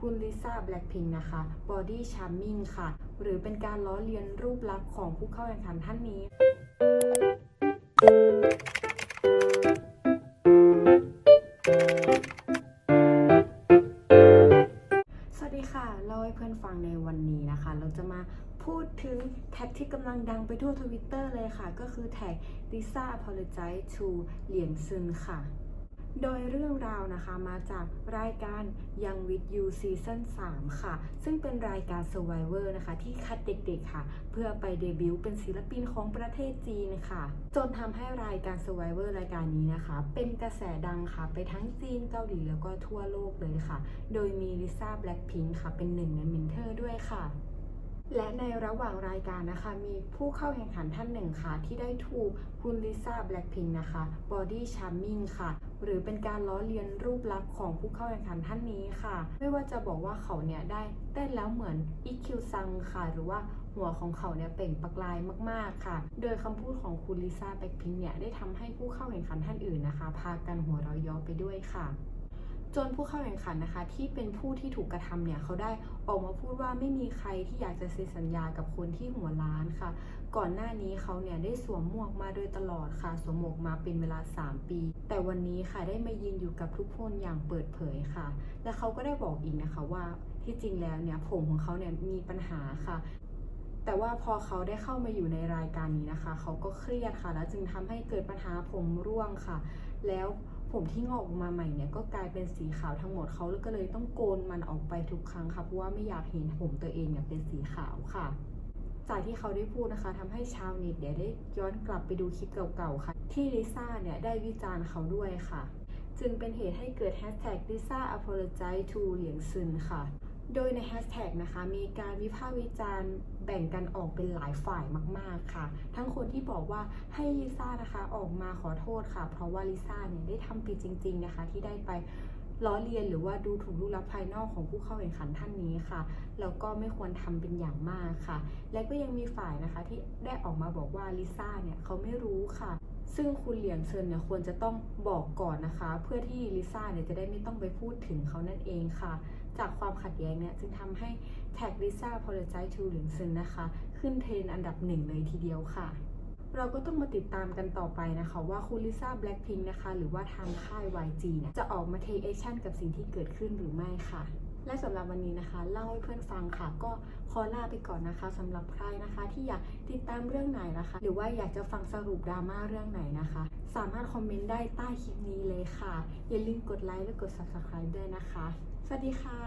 คุณลิซ่าแบล็คพิงนะคะ Body Charming ค่ะ หรือเป็นการล้อเลียนรูปลักษณ์ของผู้เข้าแข่งขันท่านนี้ค่ะเล่าให้เพื่อนฟังในวันนี้นะคะ เราจะมาพูดถึงแท็กที่กำลังดังไปทั่วทวิตเตอร์เลยค่ะ ก็คือแท็ก Lisa apologize to เหลียงซึนค่ะ โดยเรื่องราวนะคะมาจากรายการ Young with You Season 3ค่ะ ซึ่งเป็นรายการ Survivor นะคะ ที่คัดเด็กๆค่ะ เพื่อไปเดบิวต์เป็นศิลปินของประเทศจีนค่ะ จนทำให้รายการ Survivor รายการนี้นะคะ เป็นกระแสดังค่ะ ไปทั้งจีนเกาหลีแล้วก็ทั่วโลกเลยค่ะ โดยมีลิซ่าแบล็ k พิงค่ะ เป็นหนึ่งในเมนเทอร์ด้วยค่ะ และในระหว่างรายการนะคะ มีผู้เข้าแข่งขันท่านหนึ่งค่ะ ที่ได้ถูกคุณลิซ่าแบล็ k พิงนะคะ Body Charming ค่ะ หรือเป็นการล้อเลียนรูปลักษณ์ของผู้เข้าแข่งขันท่านนี้ค่ะ ไม่ว่าจะบอกว่าเขาเนี่ยได้เต้นแล้วเหมือนอีคิวซังค่ะ หรือว่าหัวของเขาเนี่ยเปล่งประกายมากๆค่ะ โดยคำพูดของคุณลิซ่าแบล็ k พิงเนี่ยได้ทำให้ผู้เข้าแข่งขันท่านอื่นนะคะ พากันหัวเราะยาะไปด้วยค่ะ จนผู้เข้าแข่งขันนะคะ ที่เป็นผู้ที่ถูกกระทำเนี่ยเขาได้ออกมาพูดว่าไม่มีใครที่อยากจะเซ็นสัญญากับคนที่หัวล้านค่ะ ก่อนหน้านี้เขาเนี่ยได้สวมหมวกมาโดยตลอดค่ะ สวมหมวกมาเป็นเวลา 3 ปี แต่วันนี้ค่ะได้มายืนอยู่กับทุกคนอย่างเปิดเผยค่ะ และเขาก็ได้บอกอีกนะคะว่าที่จริงแล้วเนี่ยผมของเขาเนี่ยมีปัญหาค่ะ แต่ว่าพอเขาได้เข้ามาอยู่ในรายการนี้นะคะ เขาก็เครียดค่ะ แล้วจึงทำให้เกิดปัญหาผมร่วงค่ะ แล้วผมที่งอกออกมาใหม่เนี่ยก็กลายเป็นสีขาวทั้งหมดเขาก็เลยต้องโกนมันออกไปทุกครั้งค่ะเพราะว่าไม่อยากเห็นผมตัวเองเนี่ยเป็นสีขาวค่ะ จากที่เขาได้พูดนะคะทำให้ชาวเน็ตเนี่ยได้ย้อนกลับไปดูคลิปเก่าๆค่ะ ที่ลิซ่าเนี่ยได้วิจารณ์เขาด้วยค่ะ จึงเป็นเหตุให้เกิดแฮชแท็กลิซ่า apologize to เหลียงซึนค่ะ โดยในแฮชแท็กนะคะ มีการวิพากษ์วิจารณ์แบ่งกันออกเป็นหลายฝ่ายมาก ๆ ค่ะ ทั้งคนที่บอกว่าให้ลิซ่านะคะออกมาขอโทษค่ะ เพราะว่าลิซ่าเนี่ยได้ทำผิดจริง ๆ นะคะ ที่ได้ไปล้อเลียนหรือว่าดูถูกรูปลักษณ์ภายนอกของผู้เข้าแข่งขันท่านนี้ค่ะ แล้วก็ไม่ควรทำเป็นอย่างมากค่ะ และก็ยังมีฝ่ายนะคะที่ได้ออกมาบอกว่าลิซ่าเนี่ยเขาไม่รู้ค่ะ ซึ่งคุณเหลียงเซินเนี่ยควรจะต้องบอกก่อนนะคะ เพื่อที่ลิซ่าเนี่ยจะได้ไม่ต้องไปพูดถึงเขานั่นเองค่ะ จากความขัดแย้งเนี่ยจึงทำให้แท็กลิซ่า apologize to เหลียงเซินนะคะ ขึ้นเทรนอันดับหนึ่งเลยทีเดียวค่ะ เราก็ต้องมาติดตามกันต่อไปนะคะ ว่าคุณลิซ่าแบล็ k พิงนะคะ หรือว่าทางค่าย YG เนี่ยจะออกมาเทคแอคชั่นกับสิ่งที่เกิดขึ้นหรือไม่ค่ะ และสำหรับวันนี้นะคะ เล่าให้เพื่อนฟังค่ะ ก็ขอลาไปก่อนนะคะสำหรับใครนะคะ ที่อยากติดตามเรื่องไหนนะคะ หรือว่าอยากจะฟังสรุปดราม่าเรื่องไหนนะคะ สามารถคอมเมนต์ได้ใต้คลิปนี้เลยค่ะ อย่าลืมกดไลค์และกด subscribe ด้วยนะคะ สวัสดีค่ะ